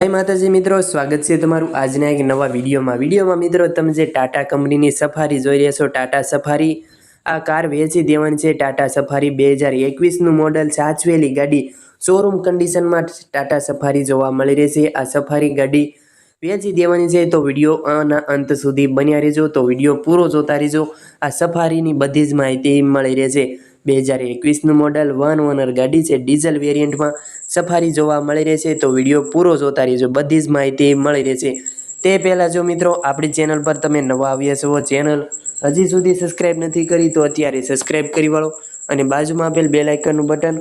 જય માતાજી મિત્રો, સ્વાગત છે તમારું આજના એક નવા વિડીયોમાં. વિડીયોમાં મિત્રો, તમે જે ટાટા કંપનીની સફારી જોઈ રહ્યા છો, ટાટા સફારી, આ કાર વેચી દેવાની છે ટાટા સફારી બે હજાર એકવીસનું મોડલ. સાચવેલી ગાડી શોરૂમ કન્ડિશનમાં ટાટા સફારી જોવા મળી રહેશે આ સફારી ગાડી વેચી દેવાની છે તો વીડિયો આના અંત સુધી બન્યા રહેજો, તો વીડિયો પૂરો જોતા રહેજો. આ સફારીની બધી જ માહિતી મળી રહેશે બે હજાર એકવીસનું મોડલ વન ઓનર ગાડી છે ડીઝલ વેરિયન્ટમાં સફારી જોવા મળી રહેશે તો વીડિયો પૂરો જોતા રહેજો. બધી જ માહિતી મળી રહેશે તે પહેલાં જો મિત્રો, આપણી ચેનલ પર તમે નવા આવ્યા છો, ચેનલ હજી સુધી સબસ્ક્રાઈબ નથી કરી, તો અત્યારે સબસ્ક્રાઈબ કરી વાળો અને બાજુમાં આપેલ બે લાઇકનનું બટન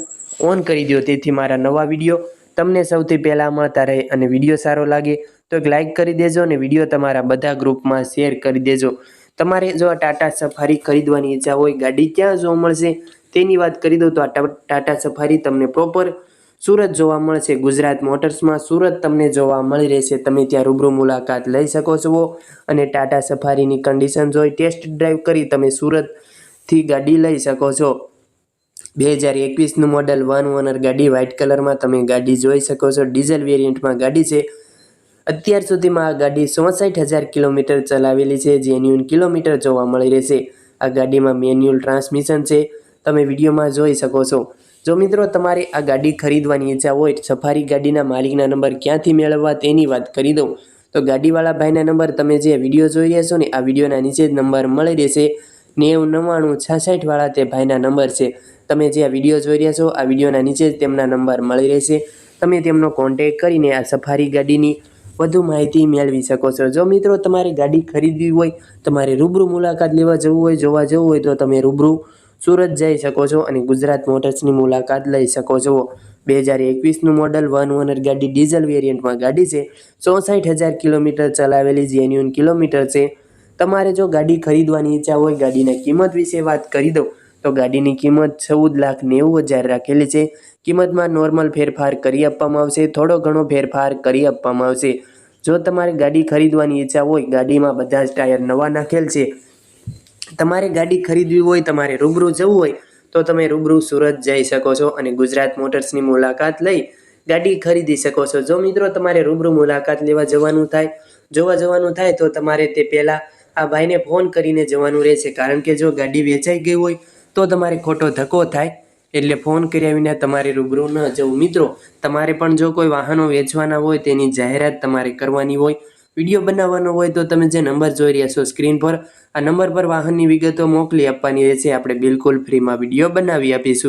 ઓન કરી દો, તેથી મારા નવા વીડિયો તમને સૌથી પહેલાં મળતા રહે અને વીડિયો સારો લાગે, તો એક લાઇક કરી દેજો અને વીડિયો તમારા બધા ગ્રુપમાં શેર કરી દેજો. તમારે જો આ ટાટા સફારી ખરીદવાની ઈચ્છા હોય, ગાડી ક્યાં જોવા મળશે તેની વાત કરી દઉં, તો આ ટાટા સફારી તમને પ્રોપર સુરત જોવા મળશે. ગુજરાત મોટર્સમાં સુરત તમને જોવા મળી રહેશે. તમે ત્યાં રૂબરૂ મુલાકાત લઈ શકો છો અને ટાટા સફારીની કન્ડિશન જોઈ ટેસ્ટ ડ્રાઈવ કરી તમે સુરતથી ગાડી લઈ શકો છો. બે હજાર એકવીસનું મોડલ વન ઓનર ગાડી વ્હાઇટ કલરમાં તમે ગાડી જોઈ શકો છો. ડીઝલ વેરિયન્ટમાં ગાડી છે. અત્યાર સુધીમાં આ ગાડી ચોસઠ હજાર કિલોમીટર ચલાવેલી છે. જેન્યુન કિલોમીટર જોવા મળી રહેશે. આ ગાડીમાં મેન્યુઅલ ટ્રાન્સમિશન છે. તમે વિડીયોમાં જોઈ શકો છો. જો મિત્રો તમારે આ ગાડી ખરીદવાની ઈચ્છા હોય સફારી ગાડીના માલિકના નંબર ક્યાંથી મેળવવા તેની વાત કરી દઉં. તો ગાડીવાળા ભાઈના નંબર તમે જે વીડિયો જોઈ રહ્યા છો ને, આ વિડીયોના નીચે જ નંબર મળી રહેશે. નેવું નવ્વાણું છાસઠવાળા તે ભાઈના નંબર છે. તમે જે આ વીડિયો જોઈ રહ્યા છો, આ વિડીયોના નીચે જ તેમના નંબર મળી રહેશે. તમે તેમનો કોન્ટેક કરીને આ સફારી ગાડીની વધુ માહિતી મેળવી શકો છો. જો મિત્રો તમારે ગાડી ખરીદવી હોય, તમારે રૂબરૂ મુલાકાત લેવા જવું હોય, જોવા જવું હોય, તો તમે રૂબરૂ સુરત જઈ શકો છો અને ગુજરાત મોટર્સની મુલાકાત લઈ શકો છો. બે હજાર એકવીસનું મોડલ વન ઓનર ગાડી ડીઝલ વેરિયન્ટમાં ગાડી છે. ચોસઠ હજાર કિલોમીટર ચલાવેલી જેન્યુન કિલોમીટર છે. તમારે જો ગાડી ખરીદવાની ઈચ્છા હોય, ગાડીના કિંમત વિશે વાત કરી દઉં. તો ગાડીની કિંમત ચૌદ લાખ નેવું હજાર રાખેલી છે. કિંમતમાં નોર્મલ ફેરફાર કરી આપવામાં આવશે, થોડો ઘણો ફેરફાર કરી આપવામાં આવશે. જો તમારે ગાડી ખરીદવાની ઈચ્છા હોય, ગાડીમાં બધા જ ટાયર નવા નાખેલ છે. તમારે ગાડી ખરીદવી હોય, તમારે રૂબરૂ જવું હોય, તો તમે રૂબરૂ સુરત જઈ શકો છો અને ગુજરાત મોટર્સની મુલાકાત લઈ ગાડી ખરીદી શકો છો. જો મિત્રો તમારે રૂબરૂ મુલાકાત લેવા જવાનું થાય, જોવા જવાનું થાય, તો તમારે તે પહેલાં આ ભાઈને ફોન કરીને જવાનું રહેશે. કારણ કે જો ગાડી વેચાઈ ગઈ હોય, તો તમારે ખોટો ધક્કો થાય. એટલે ફોન કર્યા વિના તમારે રૂબરૂ ન જવું. મિત્રો, તમારે પણ જો કોઈ વાહનો વેચવાના હોય, તેની જાહેરાત તમારે કરવાની હોય વીડિયો બનાવવાનો હોય તો તમે જે નંબર જોઈ રહ્યા છો સ્ક્રીન પર, આ નંબર પર વાહનની વિગતો મોકલી આપવાની રહેશે. આપણે બિલકુલ ફ્રીમાં વીડિયો બનાવી આપીશું.